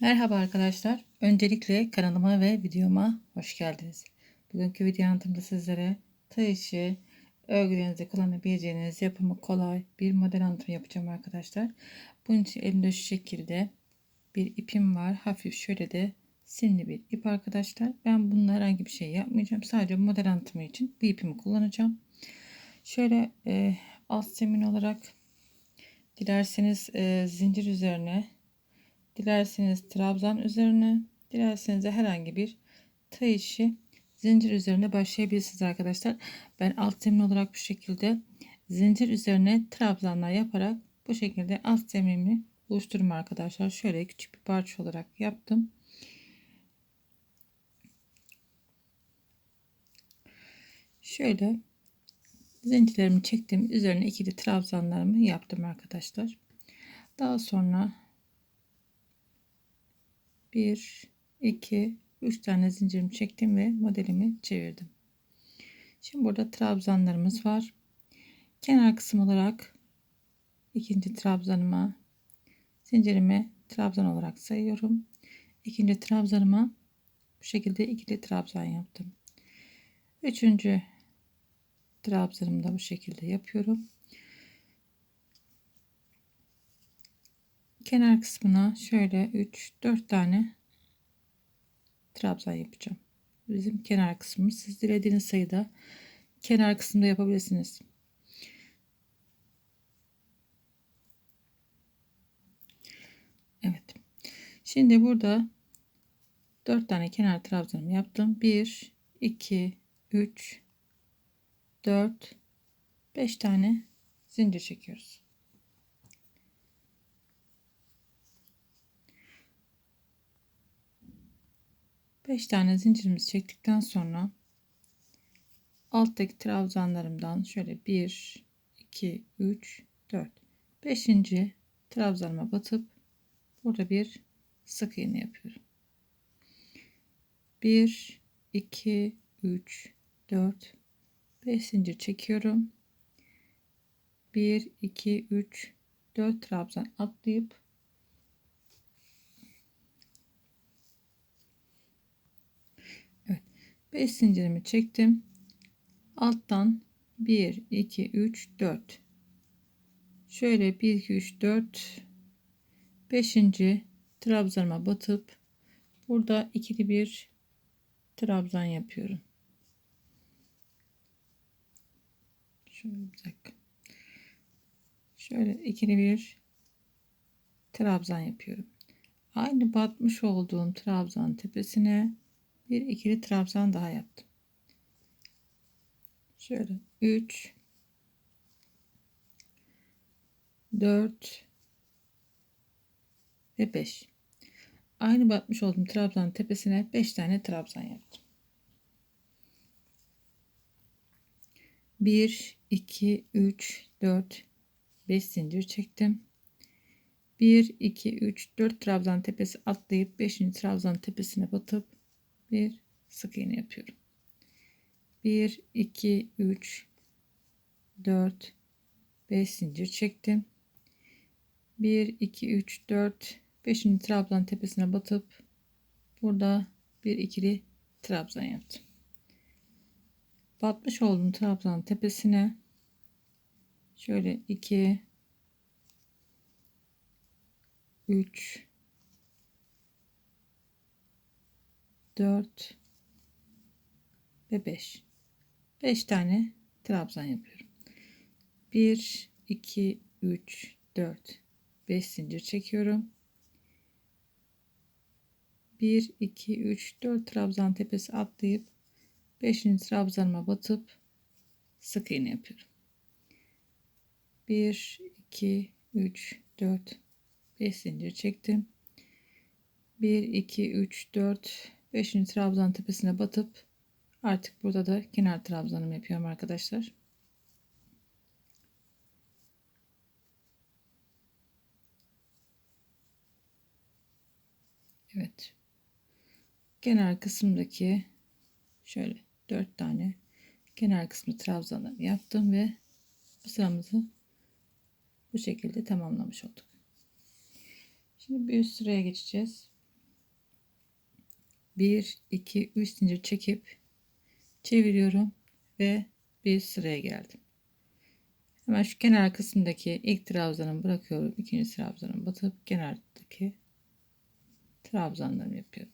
Merhaba arkadaşlar. Öncelikle kanalıma ve videoma hoş geldiniz. Bugünkü video anlatımda sizlere tığ işi örgülerinizde kullanabileceğiniz yapımı kolay bir model anlatımı yapacağım arkadaşlar. Bunun için elimde şu şekilde bir ipim var. Hafif şöyle de simli bir ip arkadaşlar. Ben bununla herhangi bir şey yapmayacağım. Sadece model anlatımı için bu ipimi kullanacağım. Şöyle e, alt zemin olarak dilerseniz e, zincir üzerine Dilerseniz trabzan üzerine, dilerseniz de herhangi bir tığ işi zincir üzerine başlayabilirsiniz arkadaşlar. Ben alt zemin olarak bu şekilde zincir üzerine trabzanlar yaparak bu şekilde alt zeminimi oluştururum arkadaşlar. Şöyle küçük bir parça olarak yaptım. Şöyle zincirlerimi çektim. Üzerine ikili trabzanlarımı yaptım arkadaşlar. Daha sonra 1 2 3 tane zincirimi çektim ve modelimi çevirdim. Şimdi burada trabzanlarımız var. Kenar kısım olarak ikinci trabzanıma zincirimi trabzan olarak sayıyorum. İkinci trabzanıma bu şekilde ikili trabzan yaptım. Üçüncü trabzanımı da bu şekilde yapıyorum. Kenar kısmına şöyle 3 4 tane trabzan yapacağım. Bizim kenar kısmımız siz dilediğiniz sayıda kenar kısmında yapabilirsiniz. Evet. Şimdi burada 4 tane kenar trabzanımı yaptım. 1 2 3 4 5 tane zincir çekiyoruz. 5 tane zincirimizi çektikten sonra alttaki trabzanlarımdan şöyle 1 2 3 4 5. trabzanıma batıp burada bir sık iğne yapıyorum. 1 2 3 4 5 zincir çekiyorum. 1 2 3 4 trabzan atlayıp 5 zincirimi çektim. Alttan 1 2 3 4 şöyle 1 2 3 4 5. trabzanıma batıp burada ikili bir trabzan yapıyorum. Şöyle bir dakika. Şöyle ikili bir trabzan yapıyorum. Aynı batmış olduğum trabzan tepesine bir ikili trabzan daha yaptım. Şöyle 3 4 ve 5. Aynı batmış olduğum trabzanın tepesine 5 tane trabzan yaptım. 1 2 3 4 5 zincir çektim. 1 2 3 4 trabzan tepesi atlayıp 5. trabzan tepesine batıp bir sık iğne yapıyorum. 1 2 3 4 5 zincir çektim. 1 2 3 4 5. trabzan tepesine batıp burada bir ikili trabzan yaptım. Batmış olduğum trabzan tepesine şöyle 2 3 4 ve 5. 5 tane trabzan yapıyorum. 1 2 3 4 5 zincir çekiyorum. 1 2 3 4 trabzan tepesi atlayıp 5. trabzanıma batıp sık iğne yapıyorum. 1 2 3 4 5 zincir çektim. 1 2 3 4 5. trabzan tepesine batıp artık burada da kenar trabzanımı yapıyorum arkadaşlar. Evet. Kenar kısımdaki şöyle 4 tane kenar kısmı trabzanlarını yaptım ve bu sıramızı bu şekilde tamamlamış olduk. Şimdi bir üst sıraya geçeceğiz. 1 2 3 zincir çekip çeviriyorum ve bir sıraya geldim. Hemen şu kenar kısmındaki ilk trabzanımı bırakıyorum. ikinci trabzanımı batıp kenardaki trabzanlarımı yapıyorum.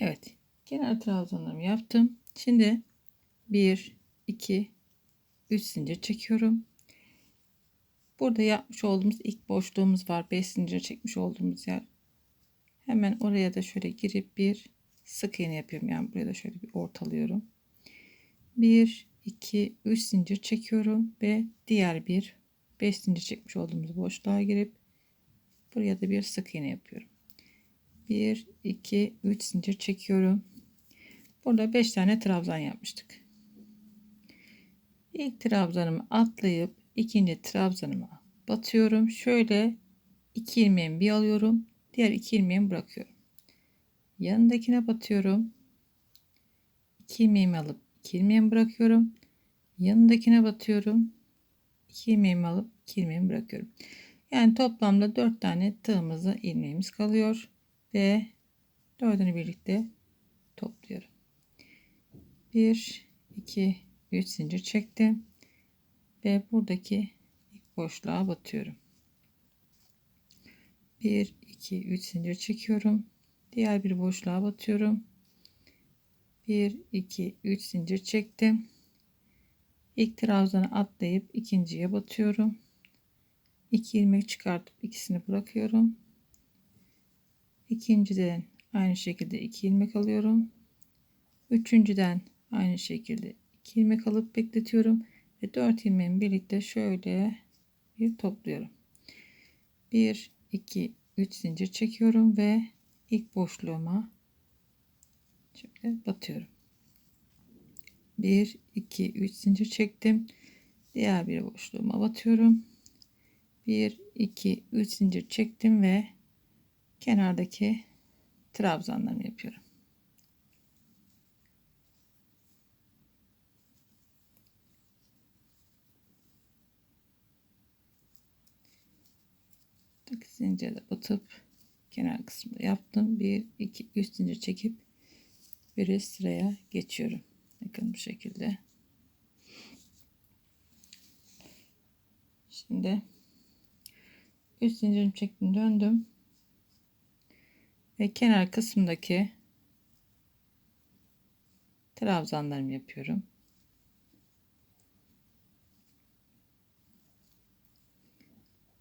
Evet. Kenar trabzanlarımı yaptım. Şimdi 1 2 3 zincir çekiyorum. Burada yapmış olduğumuz ilk boşluğumuz var. 5 zincir çekmiş olduğumuz yer. Hemen oraya da şöyle girip bir sık iğne yapıyorum. Yani buraya da şöyle bir ortalıyorum. 1 2 3 zincir çekiyorum ve diğer bir 5 zincir çekmiş olduğumuz boşluğa girip buraya da bir sık iğne yapıyorum. 1 2 3 zincir çekiyorum. Burada 5 tane trabzan yapmıştık. İlk trabzanımı atlayıp ikinci trabzanıma batıyorum. Şöyle iki ilmeğimi bir alıyorum. Diğer iki ilmeğimi bırakıyorum. Yanındakine batıyorum. İki ilmeğimi alıp iki ilmeğimi bırakıyorum. Yanındakine batıyorum. İki ilmeğimi alıp iki ilmeğimi bırakıyorum. Yani toplamda dört tane tığımızı ilmeğimiz kalıyor ve dördünü birlikte topluyorum. 1 2 3 zincir çektim ve buradaki ilk boşluğa batıyorum. 1 2 3 zincir çekiyorum. Diğer bir boşluğa batıyorum. 1 2 3 zincir çektim. İlk trabzanı atlayıp ikinciye batıyorum. 2 ilmek çıkartıp ikisini bırakıyorum. İkinciden aynı şekilde 2 ilmek alıyorum. Üçüncüden aynı şekilde 2 ilmek alıp bekletiyorum ve 4 ilmeğimi birlikte şöyle bir topluyorum. 1 2 3 zincir çekiyorum ve ilk boşluğuma şöyle batıyorum. 1 2 3 zincir çektim. Diğer bir boşluğuma batıyorum. 1 2 3 zincir çektim ve kenardaki trabzanlarını yapıyorum. Zincire batıp kenar kısmında yaptım. 1 2 3 zincir çekip bir sıraya geçiyorum. Bakın bu şekilde. Şimdi 3 zincirimi çektim döndüm ve kenar kısmındaki trabzanlarımı yapıyorum.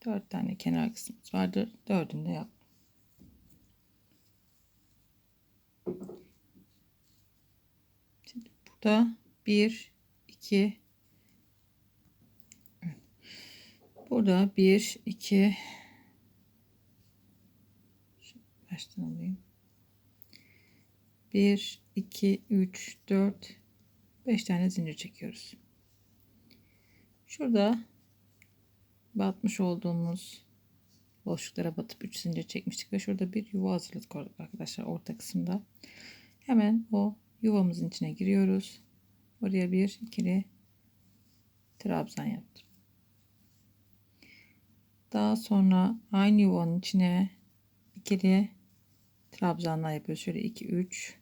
Dört tane kenar kısmımız vardır. Dördünü de yaptım. Şimdi burada bir, iki, burada bir, iki, baştan alayım. 1 2 3 4 5 tane zincir çekiyoruz. Şurada batmış olduğumuz boşluklara batıp 3 zincir çekmiştik ve şurada bir yuva hazırladık arkadaşlar orta kısımda. Hemen o yuvamızın içine giriyoruz. Oraya bir ikili trabzan yaptım. Daha sonra aynı yuvanın içine ikili trabzanlar yapıyoruz. Şöyle 2 3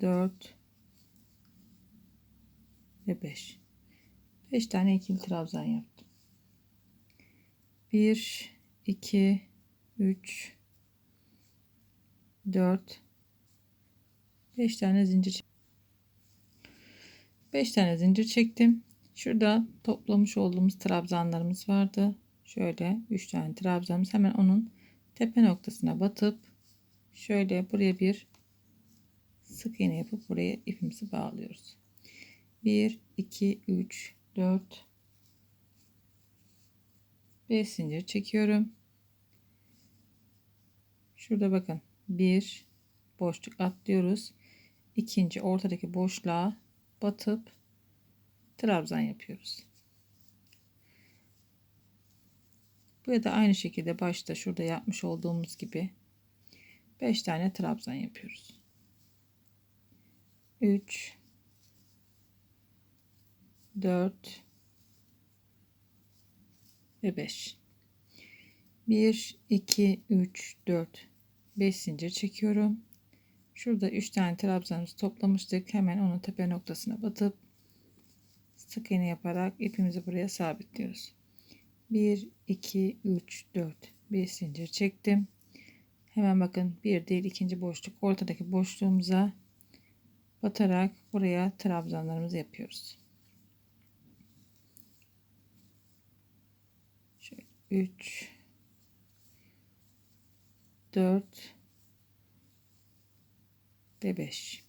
4 ve 5. 5 tane ikili trabzan yaptım. 1 2 3 4 5 tane zincir 5 tane zincir çektim. Şurada toplamış olduğumuz trabzanlarımız vardı. Şöyle 3 tane trabzanımız hemen onun tepe noktasına batıp şöyle buraya bir sık iğne yapıp buraya ipimizi bağlıyoruz. 1 2 3 4 5 zincir çekiyorum. Şurada bakın bir boşluk atlıyoruz. İkinci ortadaki boşluğa batıp trabzan yapıyoruz. Buraya da aynı şekilde başta şurada yapmış olduğumuz gibi 5 tane trabzan yapıyoruz. 3 4 ve 5. 1, 2, 3, 4, 5 zincir çekiyorum. Şurada 3 tane trabzanımızı toplamıştık. Hemen onun tepe noktasına batıp sık iğne yaparak ipimizi buraya sabitliyoruz. 1, 2, 3, 4, 5 zincir çektim. Hemen bakın bir değil ikinci boşluk ortadaki boşluğumuza batarak buraya trabzanlarımızı yapıyoruz. Şöyle 3 4 ve 5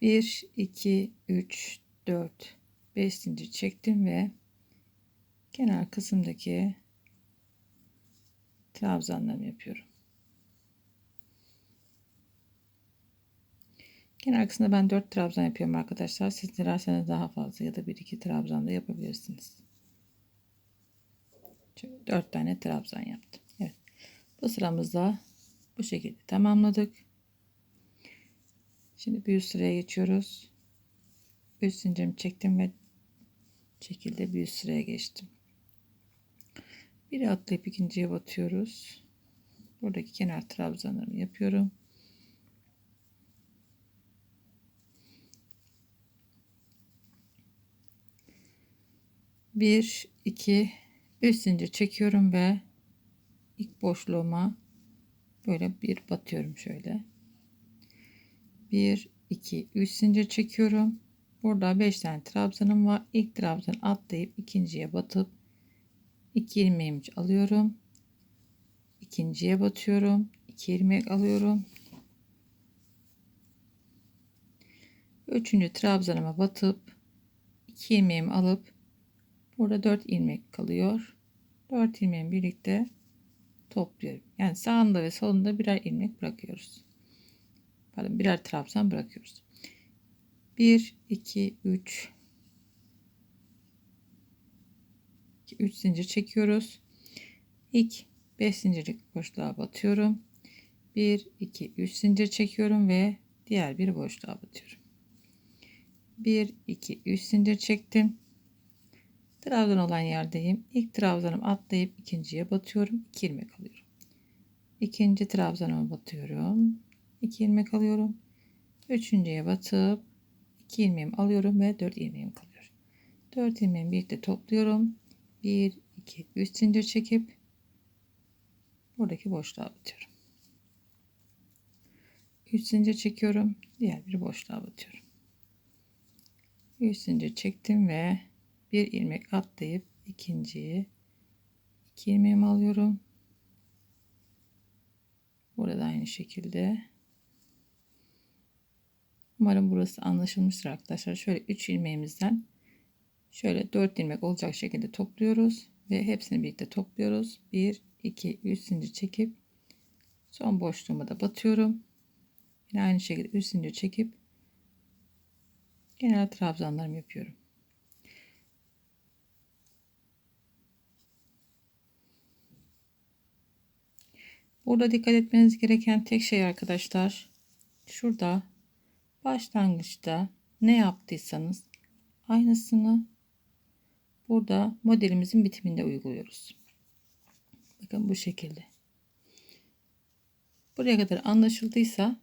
1 2 3 4 5 zincir çektim ve kenar kısımdaki trabzanlarımı yapıyorum. Kenar kısmında ben 4 trabzan yapıyorum arkadaşlar. Siz dilerseniz daha fazla ya da 1-2 trabzan da yapabilirsiniz. Şöyle 4 tane trabzan yaptım. Evet. Bu sıramızda bu şekilde tamamladık. Şimdi bir üst sıraya geçiyoruz. Üst zincirimi çektim ve şekilde bir üst sıraya geçtim. Biri atlayıp ikinciye batıyoruz. Buradaki kenar trabzanlarımı yapıyorum. Bir, iki, üç zincir çekiyorum ve ilk boşluğuma böyle bir batıyorum şöyle. Bir, iki, üç zincir çekiyorum. Burada beş tane trabzanım var. İlk trabzan atlayıp ikinciye batıp 2 ilmeğimi alıyorum. ikinciye batıyorum. 2 ilmek alıyorum. Üçüncü trabzanıma batıp 2 ilmeğimi alıp burada 4 ilmek kalıyor. 4 ilmeğimi birlikte topluyorum. Yani sağında ve solunda birer ilmek bırakıyoruz. Pardon birer trabzan bırakıyoruz. 1 2 3 3 zincir çekiyoruz. İlk 5 zincirlik boşluğa batıyorum. 1 2 3 zincir çekiyorum ve diğer bir boşluğa batıyorum. 1 2 3 zincir çektim. Trabzan olan yerdeyim. İlk trabzanımı atlayıp ikinciye batıyorum. 2 ilmek alıyorum. İkinci trabzanıma batıyorum. 2 ilmek alıyorum. Üçüncüye batıp 2 ilmeğimi alıyorum ve 4 ilmeğim kalıyor. 4 ilmeğimi birlikte topluyorum. 1 2 3 zincir çekip buradaki boşluğa batıyorum. 3 zincir çekiyorum. Diğer bir boşluğa batıyorum. 3 zincir çektim ve bir ilmek atlayıp ikinciyi 2 ilmeğimi alıyorum. Burada aynı şekilde. Umarım burası anlaşılmıştır arkadaşlar. Şöyle 3 ilmeğimizden Şöyle 4 ilmek olacak şekilde topluyoruz ve hepsini birlikte topluyoruz. 1 2 3 zincir çekip son boşluğuma da batıyorum. Yine aynı şekilde 3 zincir çekip genel trabzanlarımı yapıyorum. Burada dikkat etmeniz gereken tek şey arkadaşlar şurada başlangıçta ne yaptıysanız aynısını burada modelimizin bitiminde uyguluyoruz. Bakın bu şekilde. Buraya kadar anlaşıldıysa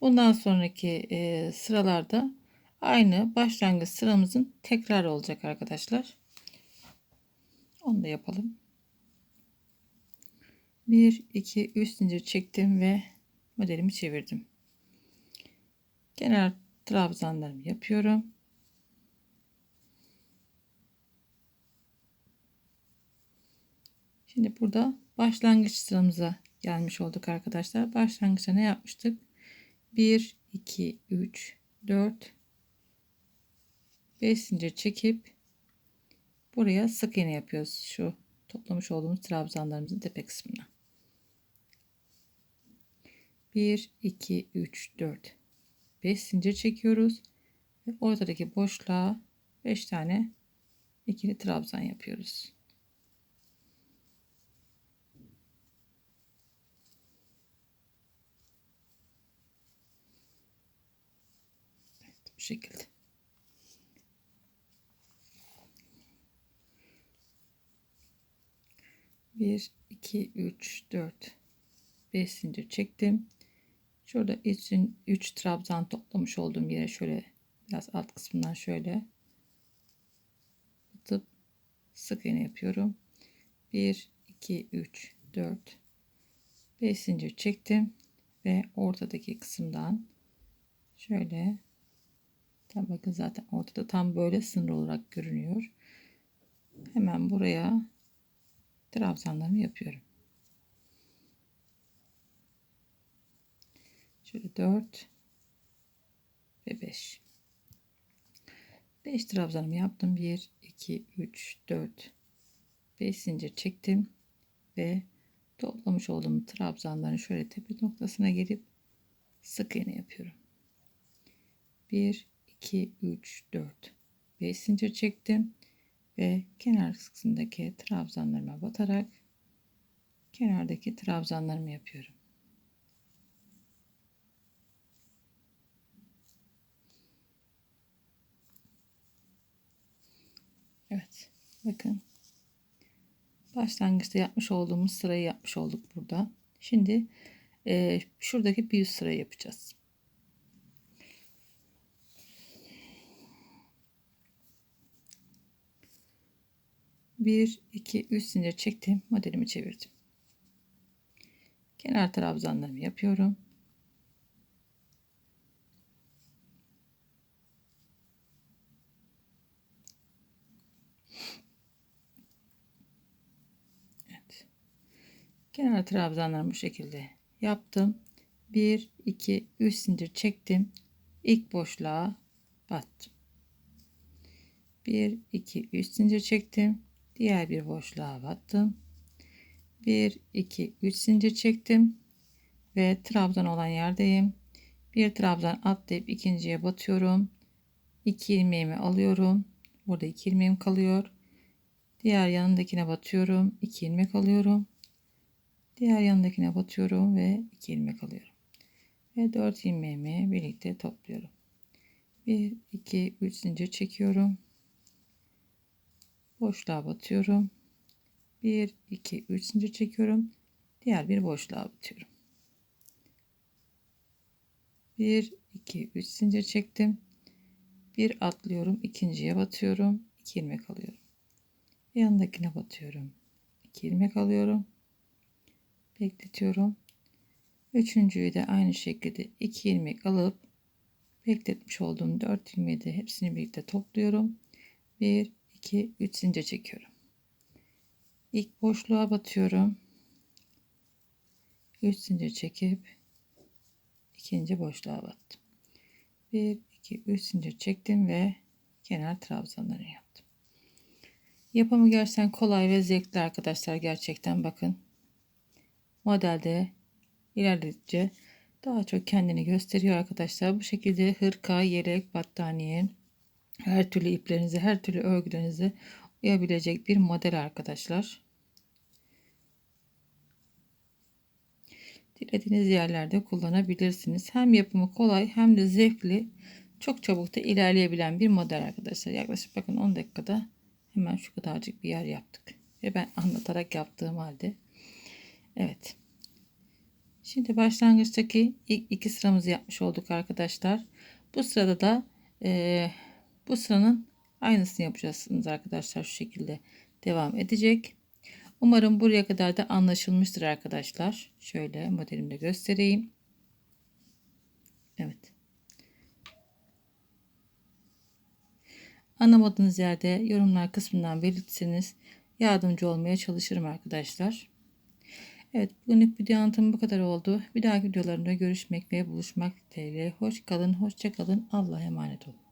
bundan sonraki e, sıralarda aynı başlangıç sıramızın tekrar olacak arkadaşlar. Onu da yapalım. 1 2 3 zincir çektim ve modelimi çevirdim. Kenar trabzanlarımı yapıyorum. Şimdi burada başlangıç sıramıza gelmiş olduk arkadaşlar. Başlangıçta ne yapmıştık? 1, 2, 3, 4, 5 zincir çekip buraya sık iğne yapıyoruz. Şu toplamış olduğumuz trabzanlarımızın tepe kısmına. 1 2 3 4 5 zincir çekiyoruz ve ortadaki boşluğa 5 tane ikili trabzan yapıyoruz. Evet, bu şekilde. Bir, iki, üç, dört, beş zincir çektim. Şurada için 3 trabzan toplamış olduğum yere şöyle biraz alt kısmından şöyle atıp sık iğne yapıyorum. 1 2 3 4 5 zincir çektim ve ortadaki kısımdan şöyle tam bakın zaten ortada tam böyle sınır olarak görünüyor. Hemen buraya trabzanlarımı yapıyorum. Şöyle 4 ve 5. 5 trabzanımı yaptım. 1 2 3 4 5 zincir çektim ve toplamış olduğum trabzanların şöyle tepe noktasına gelip sık iğne yapıyorum. 1 2 3 4 5 zincir çektim ve kenar kısmındaki trabzanlarıma batarak kenardaki trabzanlarımı yapıyorum. Evet. Bakın. Başlangıçta yapmış olduğumuz sırayı yapmış olduk burada. Şimdi e, şuradaki bir üst sırayı yapacağız. Bir, iki, üç zincir çektim. Modelimi çevirdim. Kenar trabzanlarımı yapıyorum. Kenar trabzanlarımı bu şekilde yaptım. 1 2 3 zincir çektim. İlk boşluğa battım. 1 2 3 zincir çektim. Diğer bir boşluğa battım. 1 2 3 zincir çektim ve trabzan olan yerdeyim. Bir trabzan atlayıp ikinciye batıyorum. 2 ilmeğimi alıyorum. Burada 2 ilmeğim kalıyor. Diğer yanındakine batıyorum. 2 ilmek alıyorum. Diğer yanındakine batıyorum ve 2 ilmek alıyorum. Ve 4 ilmeğimi birlikte topluyorum. 1 2 3 zincir çekiyorum. Boşluğa batıyorum. 1 2 3 zincir çekiyorum. Diğer bir boşluğa batıyorum. 1 2 3 zincir çektim. Bir atlıyorum, ikinciye batıyorum, 2 ilmek alıyorum. Yanındakine batıyorum. 2 ilmek alıyorum bekletiyorum. Üçüncüyü de aynı şekilde 2 ilmek alıp bekletmiş olduğum 4 ilmeği de hepsini birlikte topluyorum. 1 2 3 zincir çekiyorum. İlk boşluğa batıyorum. 3 zincir çekip ikinci boşluğa battım. 1 2 3 zincir çektim ve kenar trabzanları yaptım. Yapımı gerçekten kolay ve zevkli arkadaşlar gerçekten bakın modelde ilerledikçe daha çok kendini gösteriyor arkadaşlar. Bu şekilde hırka, yelek, battaniye, her türlü iplerinizi, her türlü örgülerinizi uyabilecek bir model arkadaşlar. Dilediğiniz yerlerde kullanabilirsiniz. Hem yapımı kolay hem de zevkli. Çok çabuk da ilerleyebilen bir model arkadaşlar. Yaklaşık bakın 10 dakikada hemen şu kadarcık bir yer yaptık. Ve ben anlatarak yaptığım halde Evet. Şimdi başlangıçtaki ilk iki sıramızı yapmış olduk arkadaşlar. Bu sırada da e, bu sıranın aynısını yapacaksınız arkadaşlar. Şu şekilde devam edecek. Umarım buraya kadar da anlaşılmıştır arkadaşlar. Şöyle modelimde göstereyim. Evet. Anlamadığınız yerde yorumlar kısmından belirtseniz yardımcı olmaya çalışırım arkadaşlar. Evet bugünlük video anlatım bu kadar oldu. Bir dahaki videolarımda görüşmek ve buluşmak dileğiyle. Hoş kalın, hoşça kalın. Allah'a emanet olun.